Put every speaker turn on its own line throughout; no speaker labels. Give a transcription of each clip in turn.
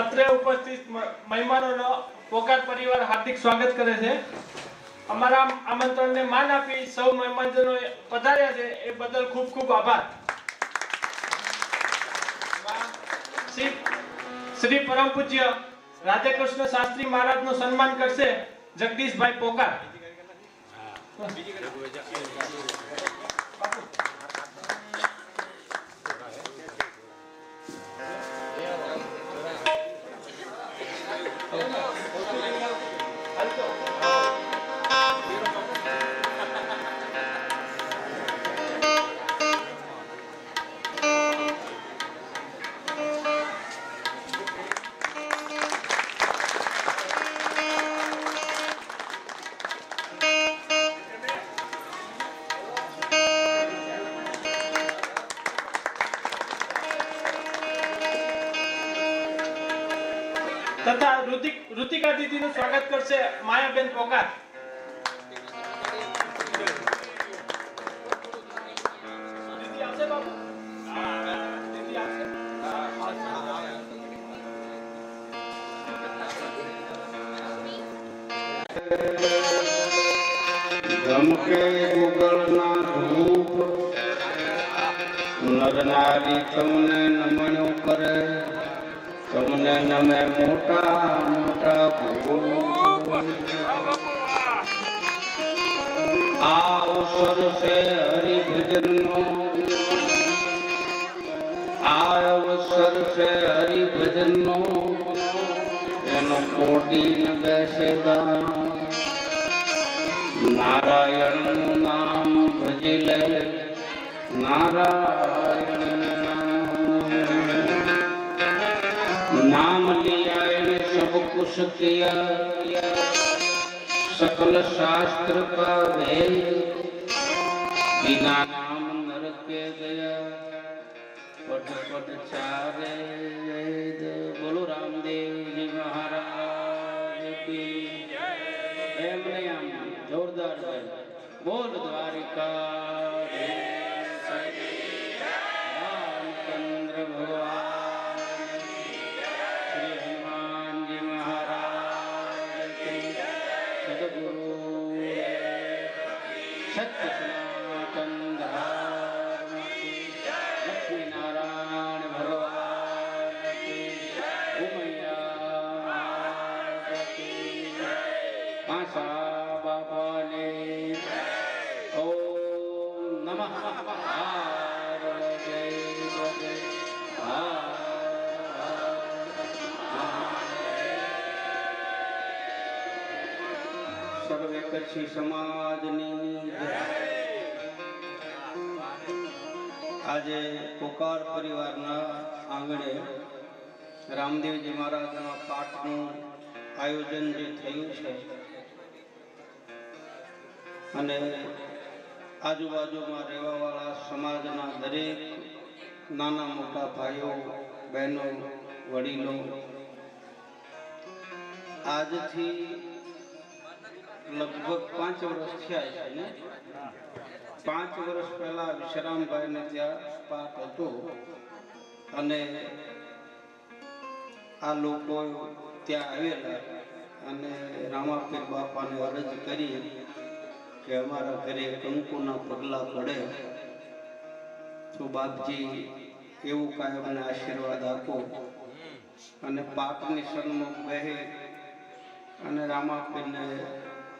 અત્રે ઉપસ્થિત મહેમાનોનો પોકાર પરિવાર હાર્દિક સ્વાગત કરે છે. અમારા આમંત્રણને માન આપી સૌ મહેમાનજનો પધાર્યા છે. એ બદલ ખૂબ ખૂબ આભાર. શ્રી પરમ પૂજ્ય રાધેકૃષ્ણ શાસ્ત્રી મહારાજનું સન્માન કરશે જગદીશભાઈ પોકાર. Thank you. દીદીનું માયાબેન પોકાર?
ધમકે ગુગળના ધૂપ નર નારી તમને નમણ્યો કરે. તમને નમે મોટા મોટા ભૂપ આ અવસર છે હરિભજનનો. આ અવસર છે હરિભજનનો. એનો કોટી બેસે નારાયણનું નામ ભજી લે. નારાયણ सब कुछ किया सकल शास्त्र का वेद बिना કચ્છી સમાજની આજે પોકાર પરિવારના આંગણે રામદેવજી મહારાજના પાઠનું આયોજન જે થયું છે અને આજુબાજુમાં રહેવાવાળા સમાજના દરેક નાના મોટા ભાઈઓ, બહેનો, વડીલો, આજથી લગભગ પાંચ વર્ષ થયા છે ને? પાંચ વર્ષ પહેલા વિશ્રામભાઈને ત્યાં પાક હતો અને આ લોકો ત્યાં આવેલા અને રામાપીર બાપાને અરજ કરી કે અમારા ઘરે કંકુના પગલા પડે. તો બાપજી એવું કાંઈ અમને આશીર્વાદ આપો. અને પાપની સન્મુખ બહે અને રામાપીરને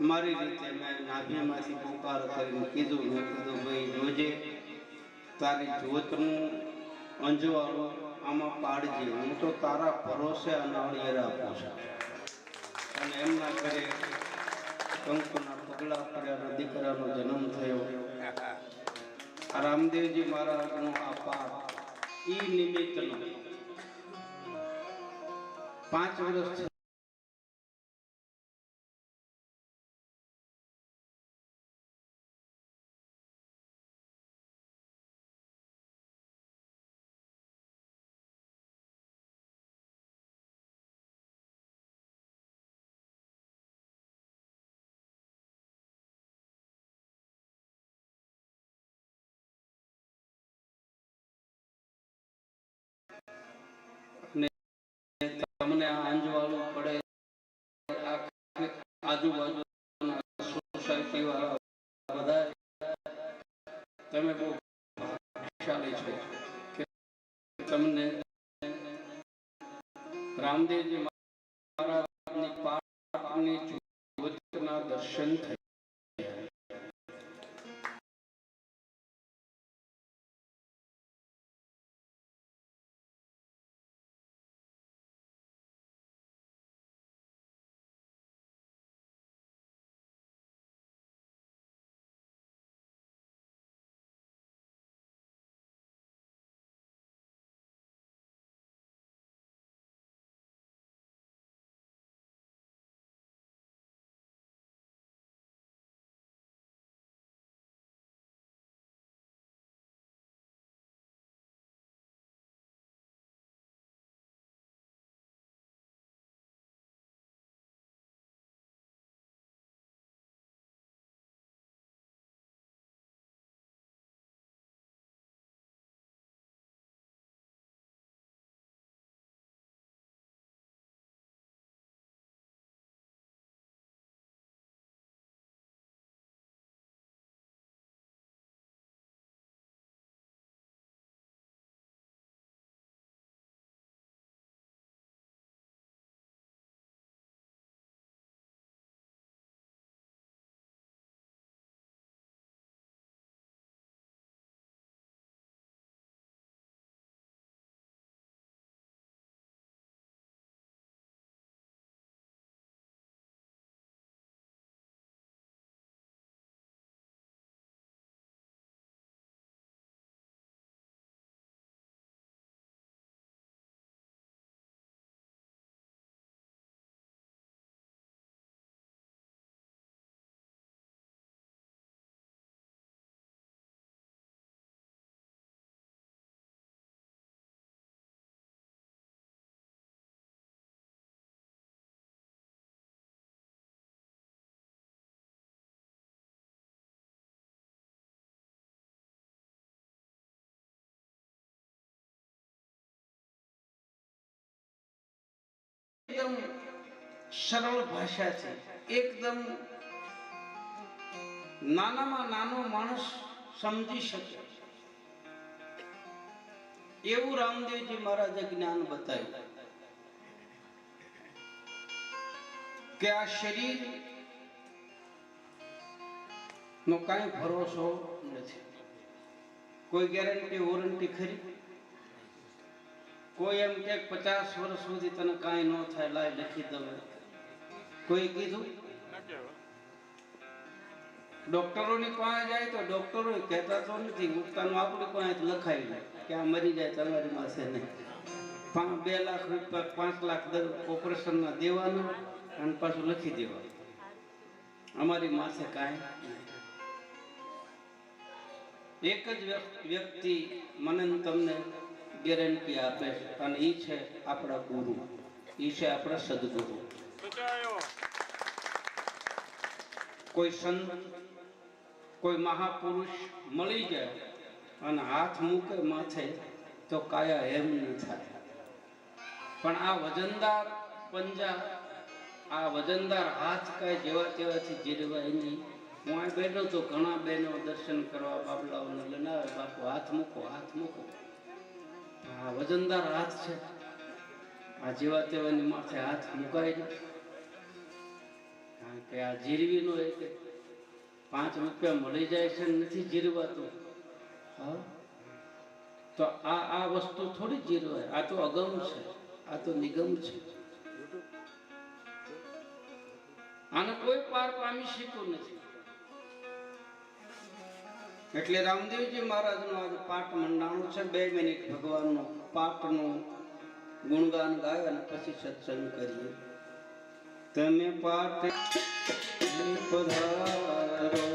મારી રીતે મેં નાભીમાંથી પુકાર કરીને કીધું. મેં કીધું, ભાઈ જોજે, તારી જોતનું અંજવાળું આમાં પાડજે. હું તો તારા ભરોસે નાળિયેર આપું છું. અને એમના ઘરે કંકુના પગલા પડ્યા અને દીકરાનો જન્મ થયો. રામદેવજી મહારાજનો આ પાઠ ઈ નિમિત્તનો પાંચ વર્ષ તમને આ પડે આજુબાજુ સોસાયટી વાળા બધા તમે બહુ ભાગ્યશાળી છો. કે તમને રામદેવજી એકદમ સરળ ભાષા છે. એકદમ નાનામાં નાનો માણસ સમજી શકે. એવું રામદેવજી મહારાજે જ્ઞાન બતાવ્યું કે આ શરીર નો કઈ ભરોસો નથી. કોઈ ગેરંટી વોરંટી ખરી? કોઈ એમ કે પચાસ વર્ષ સુધી તને કાંઈ ન થાય, લાય લખી દઉં કોઈ કીધું? ડોક્ટરોની પાસે જાય તો ડોક્ટરો કહેતા તો નથી મુક્તાનું આપણી પાસે લખાઈ લે કે આ મરી જાય તમારી પાસે નહીં. પાંચ બે લાખ રૂપિયા, પાંચ લાખ દર ઓપરેશનમાં દેવાનું અને પાછું લખી દેવાનું. અમારી માસે કાંઈ એક જ વ્યક- વ્યક્તિ, મને ને તમને ગેરંટી આપે છે અને એ છે આપણા ગુરુ. એ છે આપણા સદગુરુ. કોઈ સંત કોઈ મહાપુરુષ મળી જાય અને હાથ મૂકે માથે તો કાયા એમ નહીં થાય. પણ આ વજનદાર પંજા આ વજનદાર હાથ કાંઈ જેવા તેવાથી જીરવાય નહીં. હું આ બેઠો તો ઘણા બહેનો દર્શન કરવા બાબલાઓને લનાવે બાપુ હાથ મૂકો હાથ મૂકો. આ વજનદાર હાથ છે. આ જેવા તેવાની માથે હાથ મુકાય ને કારણ કે આ જીરવી નો એક પાંચ રૂપિયા મળી જાય છે નથી જીરવાતું. તો આ આ વસ્તુ થોડી જીરવાય. આ તો અગમ છે. આ તો નિગમ છે. આને કોઈ પાર પામી શક્યું નથી. એટલે રામદેવજી મહારાજનો આજે પાઠ મંડાણો છે. બે મિનિટ ભગવાનનું પાઠનું ગુણગાન ગાય અને પછી સત્સંગ કરીએ. તમે પાઠ પધારો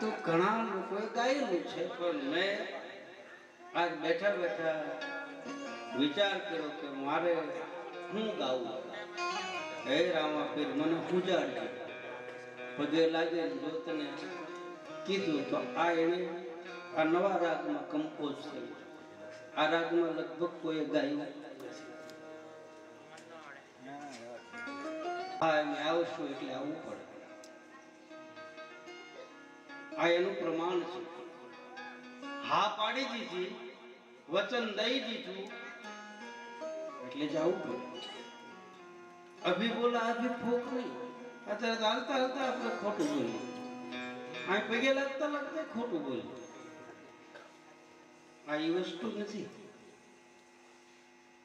તો ઘણા લોકોએ ગાયેલું છે, પણ મેં આજ બેઠા બેઠા વિચાર કર્યો કે મારે હું ગાવું? હે રામા પીર મને ઉજાડજે. પગે લાગે ને જો તને કીધું તો આ એને આ નવા રાગમાં કમ્પોઝ થયું આ રાગમાં લગભગ કોઈ ગાયું. હા, એમ આવશું એટલે આવવું પડે. આ એનું પ્રમાણ છે. હા પાડી દીધી, વચન દઈ દીધું, એટલે જવું પડે અભી બોલા, અભી ફોક નહીં અત્યારે હાલતા હાલતા આપણે ખોટું બોલ્યું આ પગે લાગતા લાગતા ખોટું બોલ્યું આ એ વસ્તુ નથી.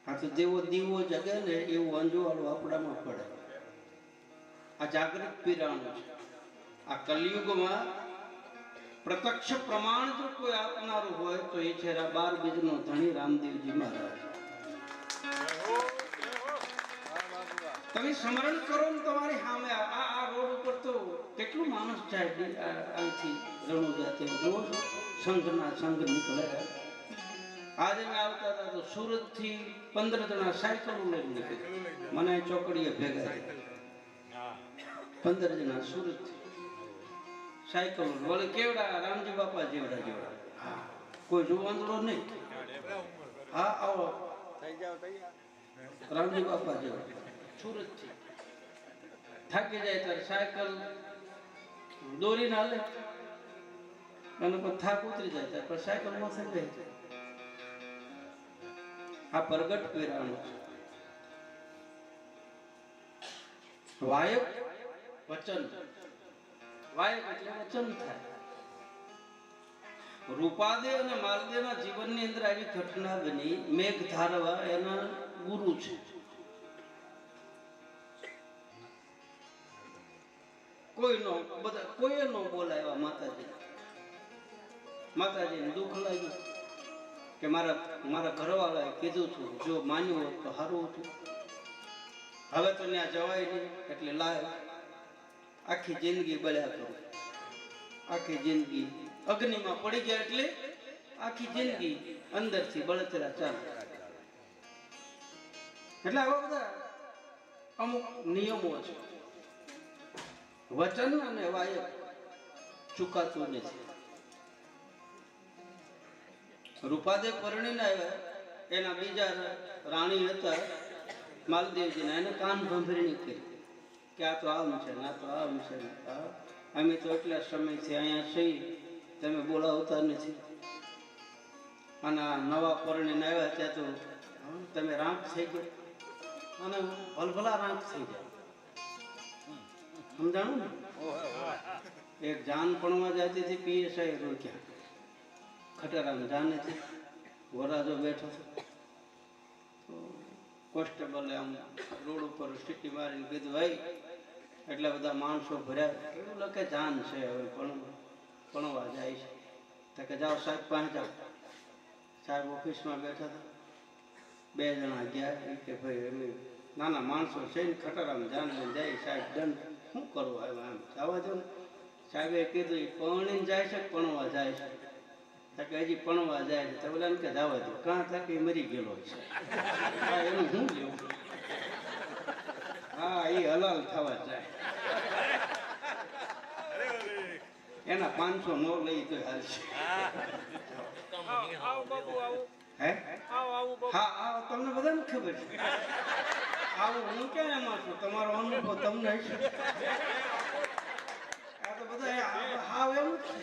આ તો જેવો દીવો જગે ને એવું અંજવાળો આપણામાં પડે. આ જાગૃત પીરાણું છે. આ કલયુગમાં પ્રત્યક્ષ પ્રમાણ જો કોઈ આપનારું હોય તો એ છે બાર બીજનો ધણી રામદેવજી મહારાજ. તમે સ્મરણ કરો ને તમારી સામે આ આ રોડ ઉપર તો કેટલું માણસ જાય અહીંથી આ- અહીંથી રોજ સંઘના સંઘ નીકળે આજે મેં આવતા હતા તો સુરતથી પંદર જણા સાયકલો લઈને નીકળ્યા. મને ચોકડીએ ભેગા પંદર જણા સુરતથી સાયકલો વળે કેવડા? રામજી બાપા જેવડા જેવડા. કોઈ જુવાંદડો નહીં હા આવો. રામજી બાપા જેવડા. સુરતથી થાકી જાય ત્યારે સાયકલ દોરીને હાલે. અને પણ થાક ઉતરી જાય ત્યારે પણ સાયકલમાં થઈ જાય. આ પ્રગટ પીરાણું છે. વાયક વચન. વાયક એટલે વચન થાય? રૂપાદેવ અને માલદેવના જીવનની અંદર આવી ઘટના બની. મેઘ ધારવા એના ગુરુ છે. કોઈ નો, બધા કોઈ નો બોલાવ્યા માતાજી. માતાજીને દુઃખ લાગ્યું કે મારા મારા ઘરવાળાએ કીધું હતું જો માન્યું હોત તો સારું હતું. હવે તો ત્યાં જવાય નહીં, એટલે લાય. આખી જિંદગી બળ્યા કરો આખી જિંદગી અગ્નિમાં પડી ગયા એટલે આખી જિંદગી અંદરથી બળતરા ચાલે. એટલે આવા બધા અમુક નિયમો છે. વચન અને વાયક ચુકાતું નથી. રૂપાદેવ પરણીને આવ્યા એના બીજા રાણી હતા, માલદેવજીના, એને કાન ભંભરીણી કરી. કે આ તો આમ છે, ના તો આમ છે અમે તો એટલા સમયથી અહીંયા છીએ, તમે બોલાવતા નથી. અને આ નવા પરણીને આવ્યા ત્યાં તો તમે રાંક થઈ ગયો. અને ભલભલા રાંક થઈ ગયા. સમજાણું ને? એક જાન જતી હતી પીએસઆઈ રોક્યા. ખટારામ જાને છે વરાજો બેઠો હતો કોન્સ્ટેબલે આમ રોડ ઉપર સીટી મારીને કીધું ભાઈ એટલા બધા માણસો ભર્યા. એવું લખે જાન છે, હવે પણ ભણવા જાય છે. તો કે, જાઓ સાહેબ પાસે જાઓ સાહેબ ઓફિસમાં બેઠા હતા. બે જણા ગયા. કે, ભાઈ, અમે નાના માણસો છે ને, ખટારામ જાન જાય. સાહેબ દંડ શું કરવું આવ્યો આમ જવા દો ને. સાહેબે કીધું એ પરણીને જાય છે પણવા જાય છે. તો કે, હજી પણવા જાય છે. તો બોલા કે, જવા દો. કાં? તક મરી ગયેલો છે. એનું શું લેવું? હા એ હલાલ થવા જાય. એના પાંચસો નો લઈ તો હાલશે.
આવો બાબુ
હે?
આવો આવો
હા આ તમને બધાને ખબર છે. આવું હું ક્યાં એમાં છું? તમારો અનુભવ તમને હશે. આ તો બધા હાવ એવું જ છે.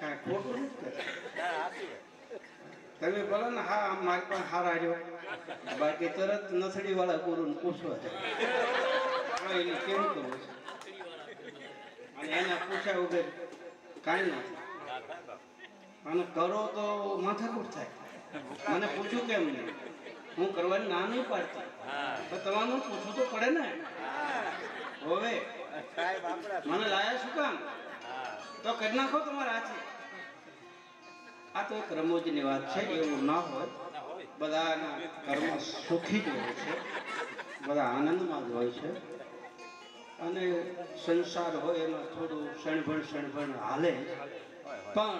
કાંઈ ખોટું નથી કરતા. તમે બોલો ને હા મારી પણ હારા રહ્યો બાકી તરત નથડી વાળા ગુરુને પૂછવા જાય. એને કેમ કરવું છે? અને એને પૂછ્યા વગર કાંઈ નથી અને કરો તો માથાકૂટ થાય. મને પૂછ્યું કેમ નહીં? હું કરવાની ના નહીં પાડતી. તો તમારું પૂછવું તો પડે ને. હવે? મને લાયા શું કામ? તો કરી નાખો તમારા હાથે. આ તો એક રમૂજની વાત છે, એવું ના હોય. બધાના કર્મ સુખી જ હોય છે. બધા આનંદમાં જ હોય છે. અને સંસાર હોય એમાં થોડું શણભણ શણભણ હાલે પણ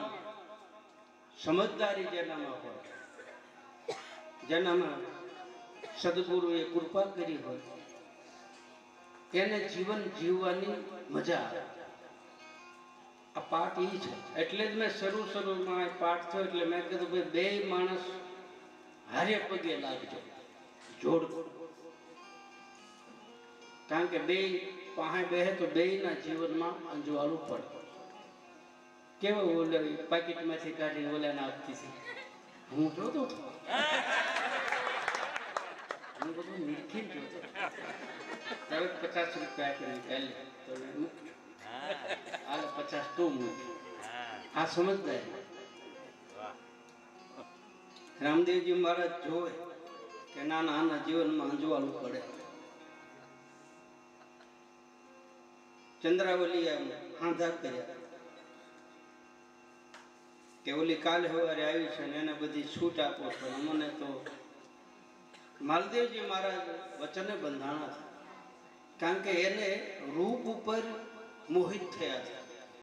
સમજદારી જેનામાં હોય, જેનામાં સદગુરુએ કૃપા કરી હોય, એને જીવન જીવવાની મજા આવે. આ પાઠ ઈ છે. એટલે જ મેં શરૂ શરૂમાં આ પાઠ થયો, એટલે મેં કીધું, ભાઈ બે માણસ હારે પગે લાગજો, જોડ કારણ કે બે પાસે બેહે તો બેયના જીવનમાં અંજવાળું પડે. કેવો ઓલે પાકીટમાંથી કાઢીને ઓલાને આપતી છે હું જોતો હતો હું બધું નીકળી જોતો. હવે પચાસ રૂપિયા આપીને પહેલે તો મેં મૂક્યું. હાલે પચાસ તું મૂક. આ સમજદારી. રામદેવજી મહારાજ જોવે કે નાના આના જીવનમાં અંજવાળું પડે. ચંદ્રાવલી હાંધા કર્યા. કે ઓલી કાલે સવારે આવી છે ને એને બધી છૂટ આપો છો. મને તો માલદેવજી મહારાજ વચને બંધાણા છે. કારણ કે એને રૂપ ઉપર મોહિત થયા હતા